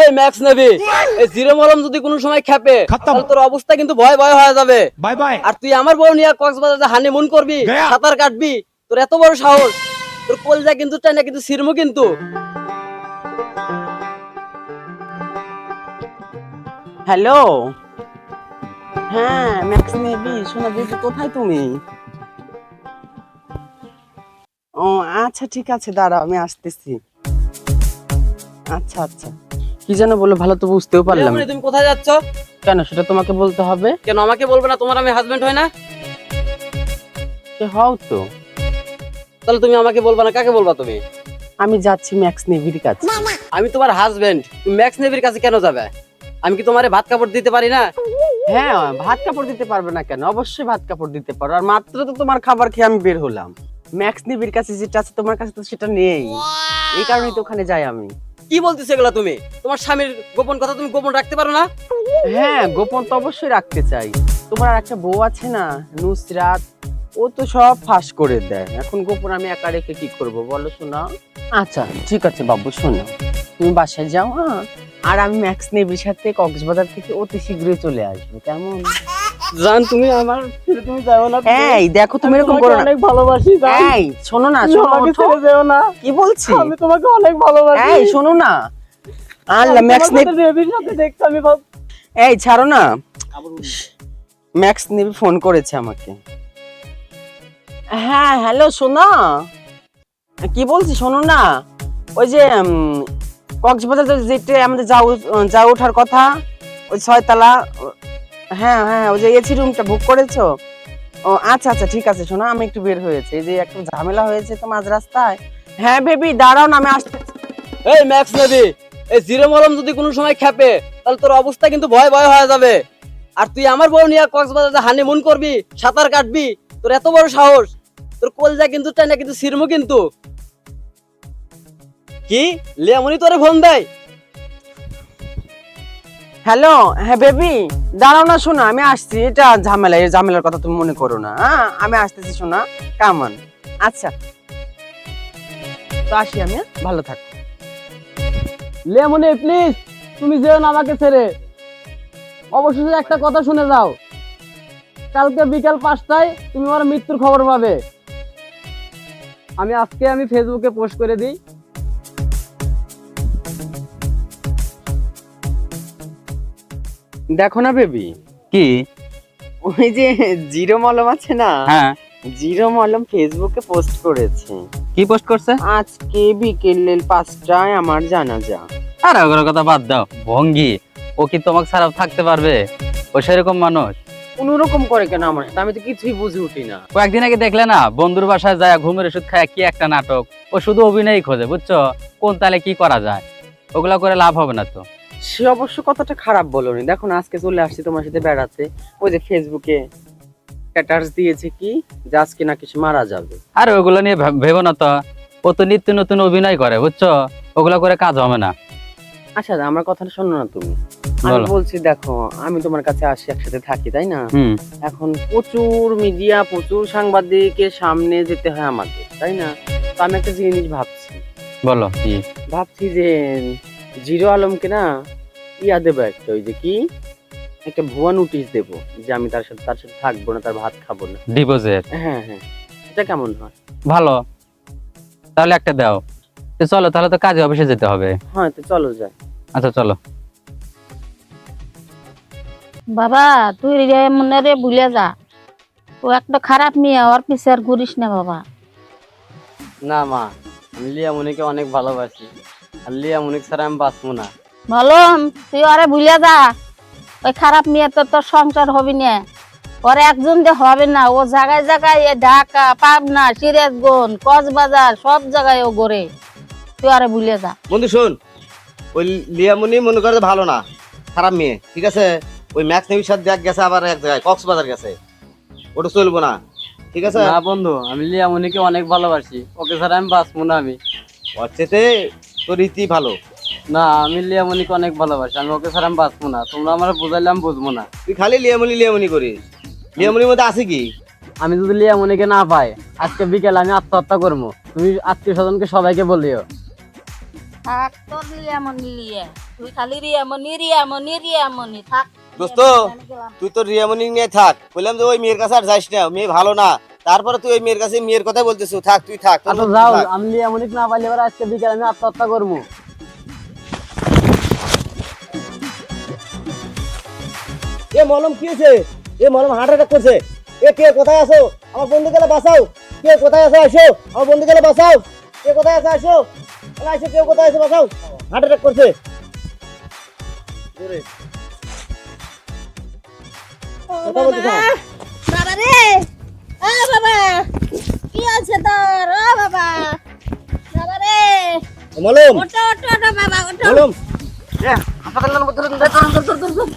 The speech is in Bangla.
এই ম্যাক্স নেবি এই জিরো মলম যদি কোনো সময় খেপে তাহলে তোর অবস্থা কিন্তু ভয় ভয় হয়ে যাবে। Bye bye. আর তুই আমার বউ নিয়ে কক্সবাজার হানি মন করবি সাঁতার কাটবি তোর এত বড় সাহস। তোর কলজা কিন্তু টাইনা কিন্তু সিরমু কিন্তু। হ্যালো হ্যাঁ ম্যাক্স নেবি শোনা দিদি কোথায় তুমি? ও আচ্ছা ঠিক আছে দাঁড়াও আমি আসতেছি। আচ্ছা আচ্ছা। কি যেন বলো ভালো তো বুঝতেও পারলাম। তুমি কোথায় যাচ্ছ? কেন সেটা তোমাকে বলতে হবে? কেন আমাকে বলবে না তোমার আমি হাজবেন্ড হয় না? সে হও তো। তাহলে তুমি আমাকে বলবা না কাকে বলবা তুমি? আমি যাচ্ছি ম্যাক্স নেভির কাছে। আমি তোমার হাজবেন্ড তুমি ম্যাক্স নেভির কাছে কেন যাবে? আমি কি তোমারে ভাত কাপড় দিতে পারি না? হ্যাঁ ভাত কাপড় দিতে পারবে না কেন? অবশ্যই ভাত কাপড় দিতে পারো। আর মাত্র তো তোমার খাবার খেয়ে আমি বের হলাম। ম্যাক্স নেভির কাছে যেটা আছে তোমার কাছে তো সেটা নেই। এই কারণেই তো ওখানে যাই আমি। কি বলতেছো এগুলা তুমি? তোমার স্বামীর গোপন কথা তুমি গোপন রাখতে পারো না? হ্যাঁ গোপন তো অবশ্যই রাখতে চাই। তোমার আর একটা বউ আছে না নুসরাত ও তো সব ফাঁস করে দেয়। এখন গোপন আমি একা রেখে কি করব বলো শোনা? আচ্ছা ঠিক আছে বাবু শোনো। তুমি বাসায় যাও হ্যাঁ? আর আমি ম্যাক্স নেবির সাথে কক্সবাজার থেকে অতি শীঘ্রই চলে আসব কেমন? জান তুমি আমার তুমি যাও না এই দেখো তুমি এরকম করো না। অনেক ভালোবাসি এই শোনো না শোনো ওঠো। যেও না। কি বলছি? আমি তোমাকে অনেক ভালোবাসি। এই শোনো না। আল্লাহ ম্যাক্স নেবি বেবির সাথে দেখতে আমি এই ছাড়ো না। ম্যাক্স নেবি ফোন করেছে আমাকে। হ্যাঁ হ্যালো সোনা কি বলছি শোনো না। ওই যে উম, কক্সবাজার যে- যেতে আমাদের যাও যাও ওঠার কথা ওই ছয়তলা হ্যাঁ হ্যাঁ ওই যে এসি রুমটা বুক করেছ? ও আচ্ছা আচ্ছা ঠিক আছে, শোনো, আমি একটু বের হয়েছে। এই যে একটু ঝামেলা হয়েছে তো মাঝ রাস্তায়। হ্যাঁ বেবি দাঁড়াও না, আমি আসতে এই ম্যাক্স নেবি এই জিরো মলম যদি কোনো সময় খেপে, তাহলে তোর অবস্থা কিন্তু ভয় ভয় হয়ে যাবে। আর তুই আমার বউ নিয়ে কক্সবাজারে হানিমুন করবি, সাঁতার কাটবি, তোর এত বড় সাহস। তোর কলজা কিন্তু টাইনা কিন্তু সিরমু কিন্তু। কি? লিয়ামনি তোরে ফোন দেয়? হ্যালো হ্যাঁ বেবি, দাঁড়াও না, শোনা, আমি আসছি। এটা ঝামেলা, এই ঝামেলার কথা তুমি মনে করো না হ্যাঁ? আমি আসতেছি, শোনা কামান আচ্ছা তো আসি আমি হ্যাঁ? ভালো থাকো। লিয়ামনি প্লিজ তুমি যেও না আমাকে ছেড়ে। অবশেষে একটা কথা শুনে যাও। কালকে বিকাল পাঁচটায় তুমি আমার মৃত্যুর খবর পাবে। আমি আজকে আমি ফেসবুকে পোস্ট করে দিই। দেখো না বেবি। কি? ওই যে জিরো মলম আছে না? হ্যাঁ। জিরো মলম ফেসবুকে পোস্ট করেছে। কি পোস্ট করছে? আজকে বিকেল পাঁচটায় আমার জানাজা। আর ওগুলো কথা বাদ দাও। ভঙ্গি। ও কি তোমাকে ছাড়া থাকতে পারবে? ও সেরকম মানুষ। কোনোরকম করে কেন আমার? আমি তো কিছুই বুঝে উঠি না। কয়েকদিন আগে দেখলে না বন্ধুর বাসায় যায় ঘুমের ওষুধ খায় কি একটা নাটক। ও শুধু অভিনয় খোঁজে বুঝছ? কোন তালে কি করা যায়? ওগুলা করে লাভ হবে না তো। সে অবশ্য কথাটা খারাপ বলনি। দেখো না আজকে চলে আসছি তোমার সাথে বেড়াতে। ওই যে ফেসবুকে স্ট্যাটাস দিয়েছে কি যে আজকে নাকি সে মারা যাবে। আর ওগুলো নিয়ে ভেবো না তো। ও তো নিত্য নতুন অভিনয় করে বুঝছ? ওগুলা করে কাজ হবে না। আচ্ছা আমার কথাটা শোনো না তুমি। আমি বলো। বলছি দেখো আমি তোমার কাছে আসি একসাথে থাকি তাই না? হুম। এখন প্রচুর মিডিয়া প্রচুর সাংবাদিকের সামনে যেতে হয় আমাদের তাই না? তো আমি একটা জিনিস ভাবছি। বলো কি? ভাবছি যে জিরো আলমকে না ইয়া দেবো একটা ওই যে কি? একটা ভুয়া নোটিশ দেবো যে আমি তার সাথে তার সাথে থাকব না তার ভাত খাব না। ডিপোজিট হ্যাঁ হ্যাঁ। এটা কেমন হয়? ভালো। তাহলে একটা দাও। তো চলো তাহলে তো কাজে অফিসে যেতে হবে। হ্যাঁ তো চলো যাই আচ্ছা চলো। বাবা তুই রে মনে রে ভুলে যা। ও একটা খারাপ মেয়ে ওর পিছে আর ঘুরিস না বাবা। না মা আমি লিয়ামনিকে অনেক ভালোবাসি। আর লিয়ামনিক ছাড়া আমি বাঁচবো না। বলম তুই ওরে ভুলে যা। ওই খারাপ মেয়ে তো তোর সংসার হবি না। ওর একজন যে হবে না ও জায়গায় জায়গায় এ ঢাকা পাবনা সিরাজগঞ্জ কক্সবাজার সব জায়গায় ও গড়ে তুই ওরে ভুলে যা। বন্ধু শোন ওই লিয়ামনি মনে করে ভালো না খারাপ মেয়ে ঠিক আছে? ওই ম্যাক্স নেভির সাথে দেখ গেছে আবার এক জায়গায় কক্সবাজার গেছে। ওটা চলবো না ঠিক আছে? না বন্ধু আমি লিয়ামনিকে অনেক ভালোবাসি ওকে ছাড়া আমি বাঁচবো না আমি। ওর চেতে তোর রীতি ভালো? না আমি লিয়ামনিকে অনেক ভালোবাসি। আমি ওকে ছাড়া আমি বাঁচবো না। তোমরা আমার বুঝাইলে আমি বুঝব না। তুই খালি লিয়ামনি লিয়ামনি করিস। লিয়ামনির মধ্যে আছে কি? আমি যদি লিয়ামনিকে না পাই আজকে বিকেলে আমি আত্মহত্যা করব। তুমি আত্মীয় স্বজনকে সবাইকে বলিও। থাক তোর লিয়ে লিয়ে তুই খালি রিয়ামনি রিয়ামনি রিয়ামনি থাক। দোস্ত তুই তো রিয়ামনি নিয়ে থাক। বললাম যে ওই মেয়ের কাছে আর যাইস না। মেয়ে ভালো না। তারপরে তুই ওই মেয়ের কাছে মেয়ের কথাই বলতেছিস থাক তুই থাক আচ্ছা যাও। আমি লিয়ামনিক না পাইলে এবার আজকে বিকেলে আমি আত্মহত্যা করব। এ মলম কি হয়েছে? এ মলম হার্ট অ্যাটাক করছে। এ কে কোথায় আছো? আমার বন্ধু গেলে বাঁচাও। কে কোথায় আছো? আসো আমার বন্ধু গেলে বাঁচাও। কে কোথায় আছো? আসো আরে আসো কেউ কোথায় আছে? বাঁচাও। হার্ট অ্যাটাক করছে। কথা? বাবা রে! ও বাবা কি আছে তোর ও বাবা বাবা রে মালুম ওটো ওটো ওটো বাবা ওটো মালুম এ হাসপাতাল না ধরুন ধরুন ধরুন ধরুন ধরুন